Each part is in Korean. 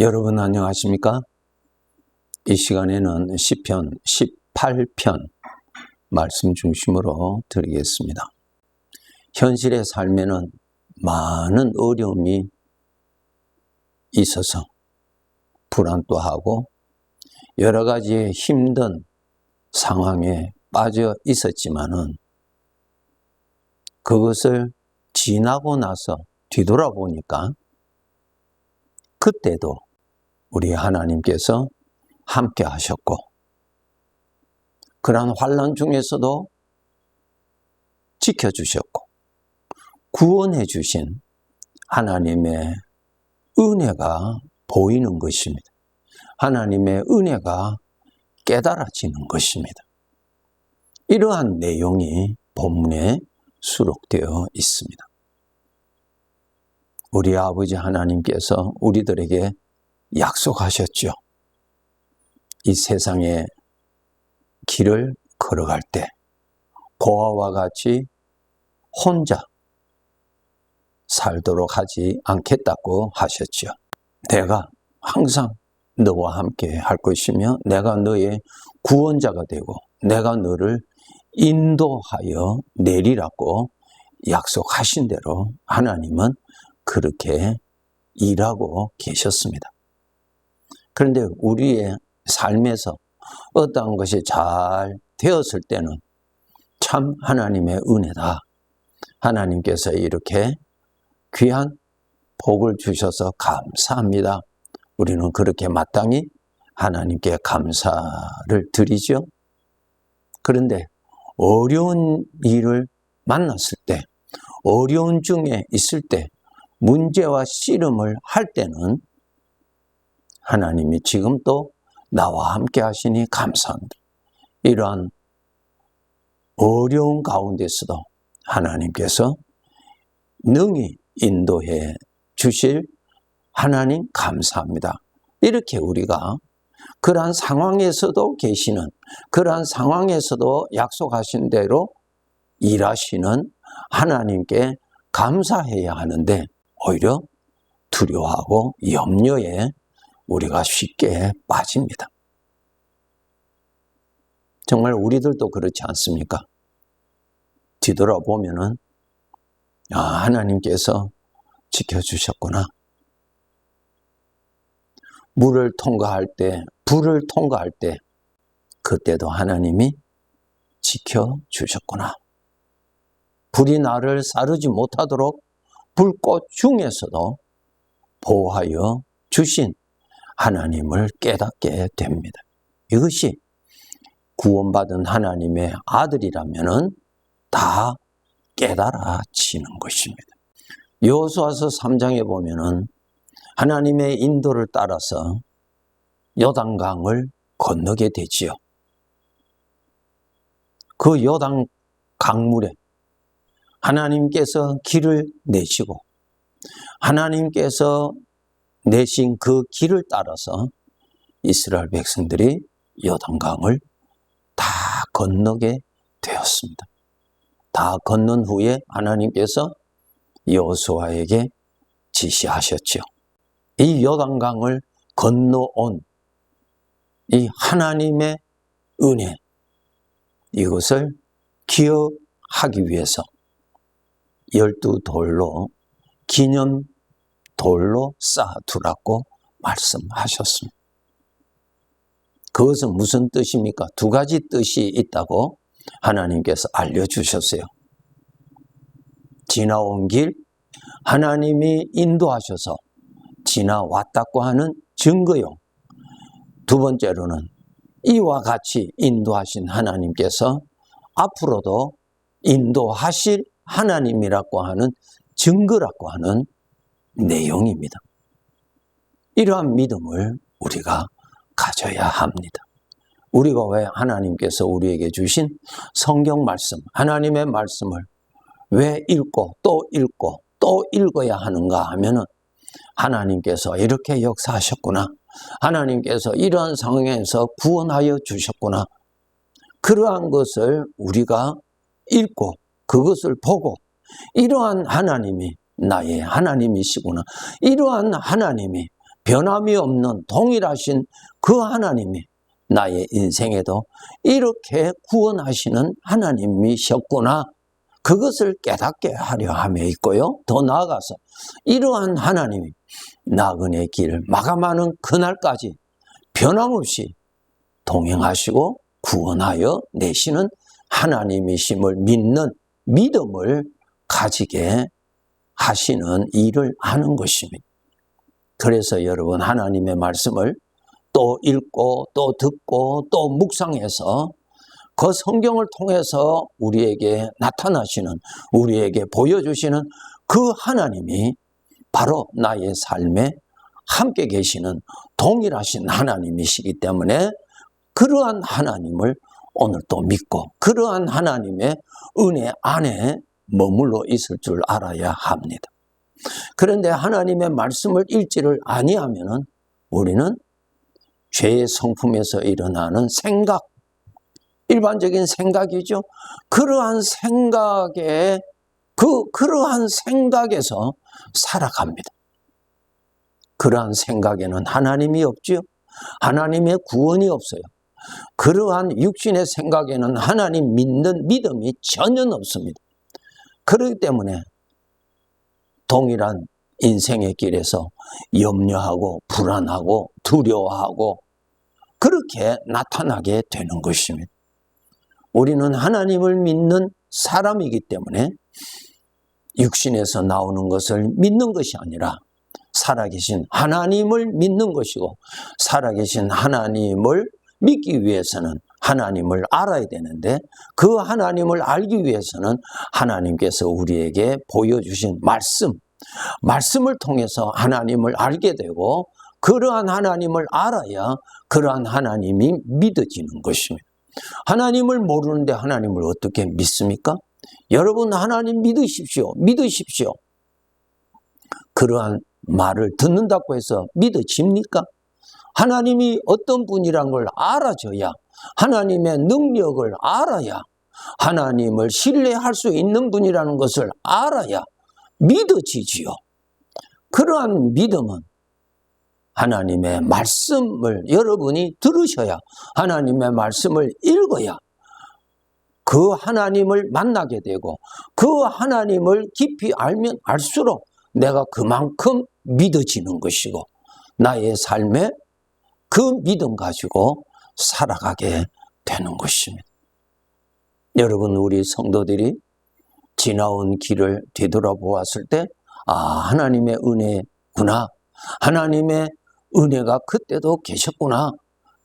여러분 안녕하십니까? 이 시간에는 시편 18편 말씀 중심으로 드리겠습니다. 현실의 삶에는 많은 어려움이 있어서 불안 도 하고 여러 가지의 힘든 상황에 빠져 있었지만은 그것을 지나고 나서 뒤돌아보니까 그때도 우리 하나님께서 함께 하셨고 그러한 환란 중에서도 지켜주셨고 구원해 주신 하나님의 은혜가 보이는 것입니다. 하나님의 은혜가 깨달아지는 것입니다. 이러한 내용이 본문에 수록되어 있습니다. 우리 아버지 하나님께서 우리들에게 약속하셨죠. 이 세상의 길을 걸어갈 때 고아와 같이 혼자 살도록 하지 않겠다고 하셨죠. 내가 항상 너와 함께 할 것이며 내가 너의 구원자가 되고 내가 너를 인도하여 내리라고 약속하신 대로 하나님은 그렇게 일하고 계셨습니다. 그런데 우리의 삶에서 어떠한 것이 잘 되었을 때는 참 하나님의 은혜다. 하나님께서 이렇게 귀한 복을 주셔서 감사합니다. 우리는 그렇게 마땅히 하나님께 감사를 드리죠. 그런데 어려운 일을 만났을 때, 어려운 중에 있을 때, 문제와 씨름을 할 때는 하나님이 지금 또 나와 함께 하시니 감사합니다. 이러한 어려운 가운데서도 하나님께서 능히 인도해 주실 하나님 감사합니다. 이렇게 우리가 그러한 상황에서도 계시는 그러한 상황에서도 약속하신 대로 일하시는 하나님께 감사해야 하는데 오히려 두려워하고 염려에 우리가 쉽게 빠집니다. 정말 우리들도 그렇지 않습니까? 뒤돌아보면은, 아, 하나님께서 지켜주셨구나. 물을 통과할 때, 불을 통과할 때, 그때도 하나님이 지켜주셨구나. 불이 나를 사르지 못하도록 불꽃 중에서도 보호하여 주신 하나님을 깨닫게 됩니다. 이것이 구원받은 하나님의 아들이라면은 다 깨달아지는 것입니다. 여호수아서 3장에 보면은 하나님의 인도를 따라서 요단강을 건너게 되지요. 그 요단 강물에 하나님께서 길을 내시고 하나님께서 내신 그 길을 따라서 이스라엘 백성들이 요단강을 다 건너게 되었습니다. 다 건넌 후에 하나님께서 여호수아에게 지시하셨죠. 이 요단강을 건너온 이 하나님의 은혜 이것을 기억하기 위해서 열두 돌로 기념 돌로 쌓아두라고 말씀하셨습니다. 그것은 무슨 뜻입니까? 두 가지 뜻이 있다고 하나님께서 알려주셨어요. 지나온 길, 하나님이 인도하셔서 지나왔다고 하는 증거용. 두 번째로는 이와 같이 인도하신 하나님께서 앞으로도 인도하실 하나님이라고 하는 증거라고 하는 내용입니다. 이러한 믿음을 우리가 가져야 합니다. 우리가 왜 하나님께서 우리에게 주신 성경 말씀, 하나님의 말씀을 왜 읽고 또 읽고 또 읽어야 하는가 하면은 하나님께서 이렇게 역사하셨구나. 하나님께서 이러한 상황에서 구원하여 주셨구나. 그러한 것을 우리가 읽고 그것을 보고 이러한 하나님이 나의 하나님이시구나. 이러한 하나님이 변함이 없는 동일하신 그 하나님이 나의 인생에도 이렇게 구원하시는 하나님이셨구나. 그것을 깨닫게 하려 함에 있고요. 더 나아가서 이러한 하나님이 나그네 길을 마감하는 그날까지 변함없이 동행하시고 구원하여 내시는 하나님이심을 믿는 믿음을 가지게 하시는 일을 하는 것입니다. 그래서 여러분 하나님의 말씀을 또 읽고 또 듣고 또 묵상해서 그 성경을 통해서 우리에게 나타나시는 우리에게 보여주시는 그 하나님이 바로 나의 삶에 함께 계시는 동일하신 하나님이시기 때문에 그러한 하나님을 오늘 또 믿고 그러한 하나님의 은혜 안에 머물러 있을 줄 알아야 합니다. 그런데 하나님의 말씀을 읽지를 아니하면은 우리는 죄의 성품에서 일어나는 생각, 일반적인 생각이죠. 그러한 생각에 그 그러한 생각에서 살아갑니다. 그러한 생각에는 하나님이 없지요. 하나님의 구원이 없어요. 그러한 육신의 생각에는 하나님 믿는 믿음이 전혀 없습니다. 그렇기 때문에 동일한 인생의 길에서 염려하고 불안하고 두려워하고 그렇게 나타나게 되는 것입니다. 우리는 하나님을 믿는 사람이기 때문에 육신에서 나오는 것을 믿는 것이 아니라 살아계신 하나님을 믿는 것이고 살아계신 하나님을 믿기 위해서는 하나님을 알아야 되는데 그 하나님을 알기 위해서는 하나님께서 우리에게 보여주신 말씀, 말씀을 통해서 하나님을 알게 되고 그러한 하나님을 알아야 그러한 하나님이 믿어지는 것입니다. 하나님을 모르는데 하나님을 어떻게 믿습니까? 여러분 하나님 믿으십시오. 믿으십시오. 그러한 말을 듣는다고 해서 믿어집니까? 하나님이 어떤 분이란 걸 알아줘야 하나님의 능력을 알아야 하나님을 신뢰할 수 있는 분이라는 것을 알아야 믿어지지요. 그러한 믿음은 하나님의 말씀을 여러분이 들으셔야 하나님의 말씀을 읽어야 그 하나님을 만나게 되고 그 하나님을 깊이 알면 알수록 내가 그만큼 믿어지는 것이고 나의 삶에 그 믿음 가지고 살아가게 되는 것입니다. 여러분, 우리 성도들이 지나온 길을 되돌아보았을 때, 아, 하나님의 은혜구나. 하나님의 은혜가 그때도 계셨구나.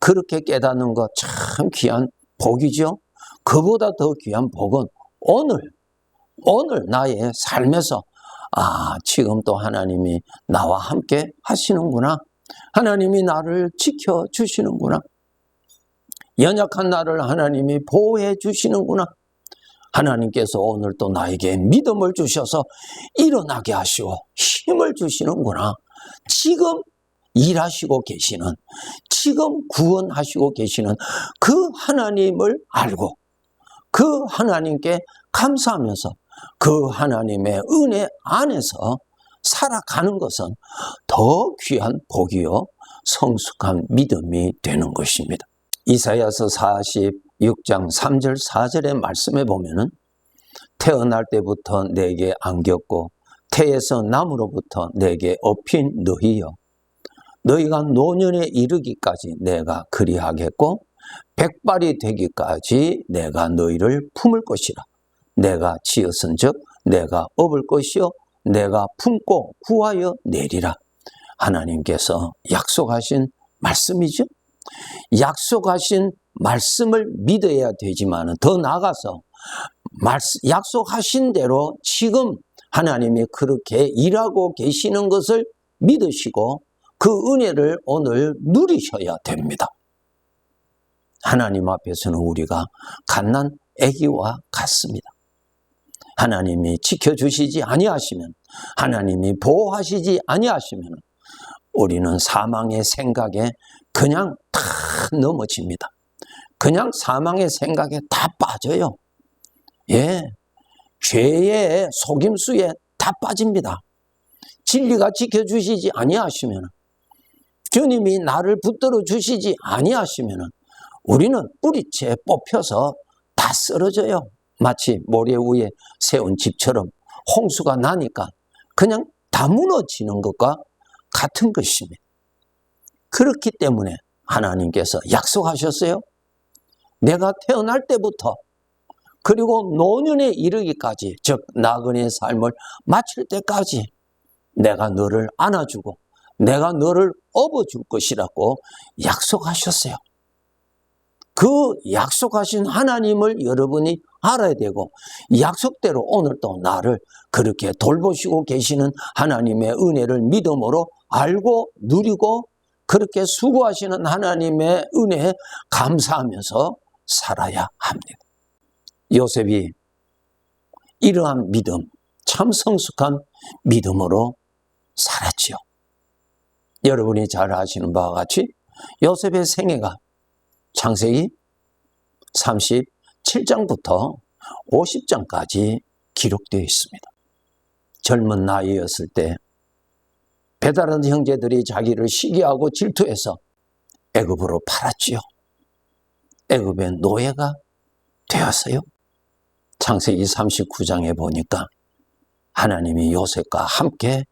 그렇게 깨닫는 것참 귀한 복이죠. 그보다 더 귀한 복은 오늘, 오늘 나의 삶에서 아, 지금 또 하나님이 나와 함께 하시는구나. 하나님이 나를 지켜주시는구나. 연약한 나를 하나님이 보호해 주시는구나. 하나님께서 오늘 또 나에게 믿음을 주셔서 일어나게 하시고 힘을 주시는구나. 지금 일하시고 계시는, 지금 구원하시고 계시는 그 하나님을 알고 그 하나님께 감사하면서 그 하나님의 은혜 안에서 살아가는 것은 더 귀한 복이요 성숙한 믿음이 되는 것입니다. 이사야서 46장 3절 4절의 말씀에 보면은 태어날 때부터 내게 안겼고 태에서 남으로부터 내게 업힌 너희여 너희가 노년에 이르기까지 내가 그리하겠고 백발이 되기까지 내가 너희를 품을 것이라 내가 지었은 즉 내가 업을 것이요 내가 품고 구하여 내리라 하나님께서 약속하신 말씀이죠. 약속하신 말씀을 믿어야 되지만 더 나아가서 약속하신 대로 지금 하나님이 그렇게 일하고 계시는 것을 믿으시고 그 은혜를 오늘 누리셔야 됩니다. 하나님 앞에서는 우리가 갓난 아기와 같습니다. 하나님이 지켜주시지 아니하시면 하나님이 보호하시지 아니하시면 우리는 사망의 생각에 그냥 다 넘어집니다. 그냥 사망의 생각에 다 빠져요. 예. 죄의 속임수에 다 빠집니다. 진리가 지켜주시지 아니하시면 주님이 나를 붙들어 주시지 아니하시면 우리는 뿌리채 뽑혀서 다 쓰러져요. 마치 모래 위에 세운 집처럼 홍수가 나니까 그냥 다 무너지는 것과 같은 것입니다. 그렇기 때문에 하나님께서 약속하셨어요. 내가 태어날 때부터 그리고 노년에 이르기까지 즉 나그네의 삶을 마칠 때까지 내가 너를 안아주고 내가 너를 업어줄 것이라고 약속하셨어요. 그 약속하신 하나님을 여러분이 알아야 되고 약속대로 오늘도 나를 그렇게 돌보시고 계시는 하나님의 은혜를 믿음으로 알고 누리고 그렇게 수고하시는 하나님의 은혜에 감사하면서 살아야 합니다. 요셉이 이러한 믿음, 참 성숙한 믿음으로 살았지요. 여러분이 잘 아시는 바와 같이 요셉의 생애가 창세기 37장부터 50장까지 기록되어 있습니다. 젊은 나이였을 때 배다른 형제들이 자기를 시기하고 질투해서 애굽으로 팔았지요. 애굽의 노예가 되었어요. 창세기 39장에 보니까 하나님이 요셉과 함께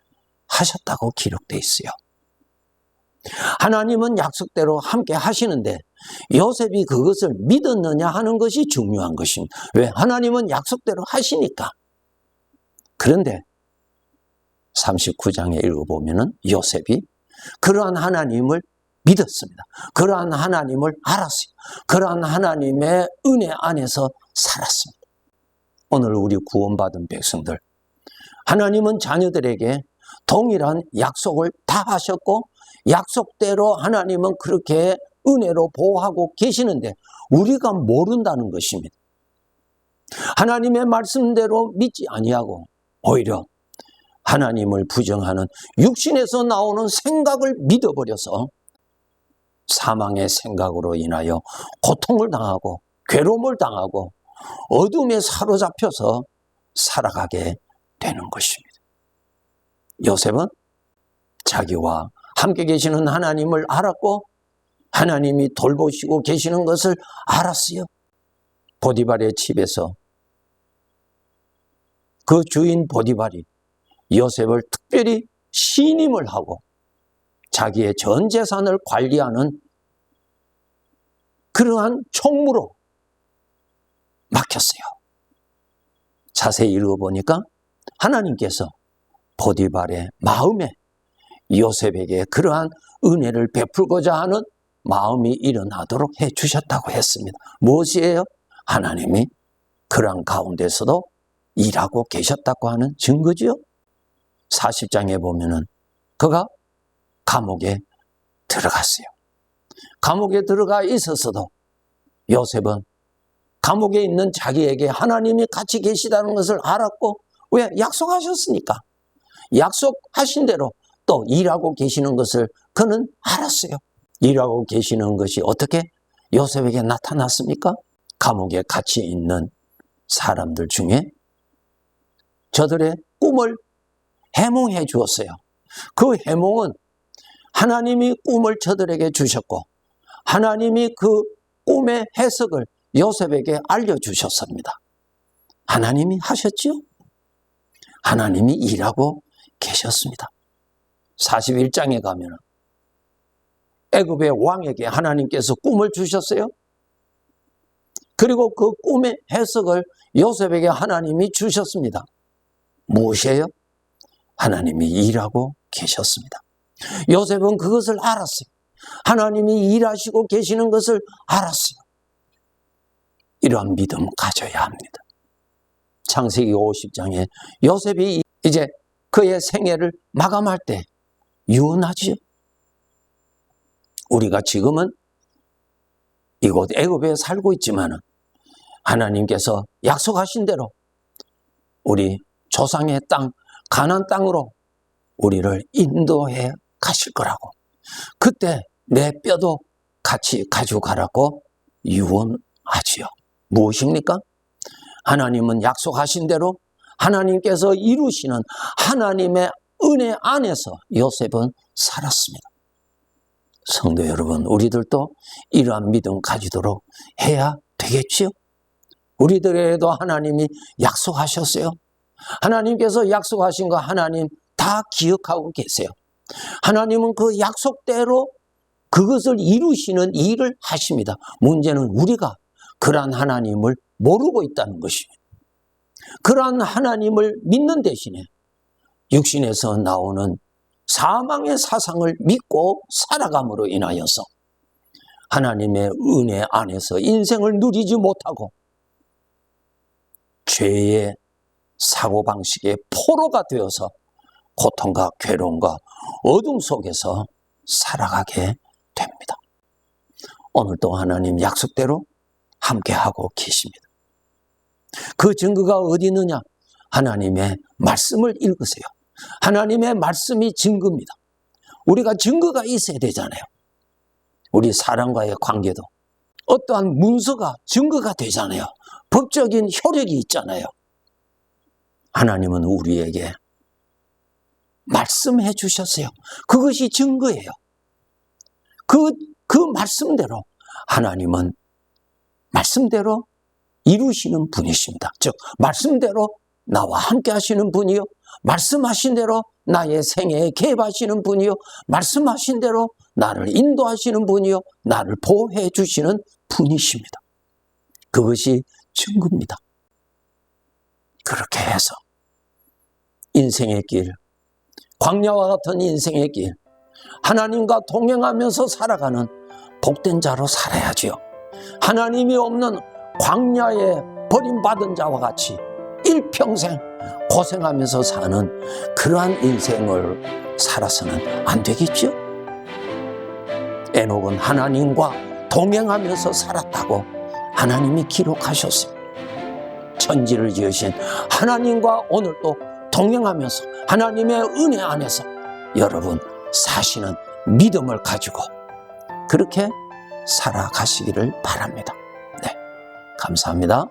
하셨다고 기록되어 있어요. 하나님은 약속대로 함께 하시는데 요셉이 그것을 믿었느냐 하는 것이 중요한 것입니다. 왜? 하나님은 약속대로 하시니까. 그런데 39장에 읽어보면은 요셉이 그러한 하나님을 믿었습니다. 그러한 하나님을 알았어요. 그러한 하나님의 은혜 안에서 살았습니다. 오늘 우리 구원받은 백성들, 하나님은 자녀들에게 동일한 약속을 다 하셨고, 약속대로 하나님은 그렇게 은혜로 보호하고 계시는데, 우리가 모른다는 것입니다. 하나님의 말씀대로 믿지 아니하고, 오히려 하나님을 부정하는 육신에서 나오는 생각을 믿어버려서 사망의 생각으로 인하여 고통을 당하고 괴로움을 당하고 어둠에 사로잡혀서 살아가게 되는 것입니다. 요셉은 자기와 함께 계시는 하나님을 알았고 하나님이 돌보시고 계시는 것을 알았어요. 보디발의 집에서 그 주인 보디발이 요셉을 특별히 신임을 하고 자기의 전 재산을 관리하는 그러한 총무로 맡겼어요. 자세히 읽어보니까 하나님께서 보디발의 마음에 요셉에게 그러한 은혜를 베풀고자 하는 마음이 일어나도록 해 주셨다고 했습니다. 무엇이에요? 하나님이 그러한 가운데서도 일하고 계셨다고 하는 증거지요. 40장에 보면은 그가 감옥에 들어갔어요. 감옥에 들어가 있었어도 요셉은 감옥에 있는 자기에게 하나님이 같이 계시다는 것을 알았고 왜 약속하셨으니까 약속하신 대로 또 일하고 계시는 것을 그는 알았어요. 일하고 계시는 것이 어떻게 요셉에게 나타났습니까? 감옥에 같이 있는 사람들 중에 저들의 꿈을 해몽해 주었어요. 그 해몽은 하나님이 꿈을 저들에게 주셨고 하나님이 그 꿈의 해석을 요셉에게 알려주셨습니다. 하나님이 하셨지요? 하나님이 일하고 계셨습니다. 41장에 가면 애굽의 왕에게 하나님께서 꿈을 주셨어요. 그리고 그 꿈의 해석을 요셉에게 하나님이 주셨습니다. 무엇이에요? 하나님이 일하고 계셨습니다. 요셉은 그것을 알았어요. 하나님이 일하시고 계시는 것을 알았어요. 이러한 믿음 가져야 합니다. 창세기 50장에 요셉이 이제 그의 생애를 마감할 때 유언하지요. 우리가 지금은 이곳 애굽에 살고 있지만은 하나님께서 약속하신 대로 우리 조상의 땅 가난 땅으로 우리를 인도해 가실 거라고. 그때 내 뼈도 같이 가지고 가라고 유언하지요. 무엇입니까? 하나님은 약속하신 대로 하나님께서 이루시는 하나님의 은혜 안에서 요셉은 살았습니다. 성도 여러분, 우리들도 이러한 믿음 가지도록 해야 되겠지요? 우리들에게도 하나님이 약속하셨어요. 하나님께서 약속하신 거 하나님 다 기억하고 계세요. 하나님은 그 약속대로 그것을 이루시는 일을 하십니다. 문제는 우리가 그러한 하나님을 모르고 있다는 것입니다. 그러한 하나님을 믿는 대신에 육신에서 나오는 사망의 사상을 믿고 살아감으로 인하여서 하나님의 은혜 안에서 인생을 누리지 못하고 죄의 사고방식의 포로가 되어서 고통과 괴로움과 어둠 속에서 살아가게 됩니다. 오늘도 하나님 약속대로 함께하고 계십니다. 그 증거가 어디 있느냐? 하나님의 말씀을 읽으세요. 하나님의 말씀이 증거입니다. 우리가 증거가 있어야 되잖아요. 우리 사람과의 관계도 어떠한 문서가 증거가 되잖아요. 법적인 효력이 있잖아요. 하나님은 우리에게 말씀해 주셨어요. 그것이 증거예요. 그, 그 말씀대로 하나님은 말씀대로 이루시는 분이십니다. 즉, 말씀대로 나와 함께 하시는 분이요. 말씀하신 대로 나의 생애에 개입하시는 분이요. 말씀하신 대로 나를 인도하시는 분이요. 나를 보호해 주시는 분이십니다. 그것이 증거입니다. 그렇게 해서 인생의 길, 광야와 같은 인생의 길, 하나님과 동행하면서 살아가는 복된 자로 살아야지요. 하나님이 없는 광야에 버림받은 자와 같이 일평생 고생하면서 사는 그러한 인생을 살아서는 안 되겠죠? 에녹은 하나님과 동행하면서 살았다고 하나님이 기록하셨어요. 천지를 지으신 하나님과 오늘도 동행하면서 하나님의 은혜 안에서 여러분 사시는 믿음을 가지고 그렇게 살아가시기를 바랍니다. 네. 감사합니다.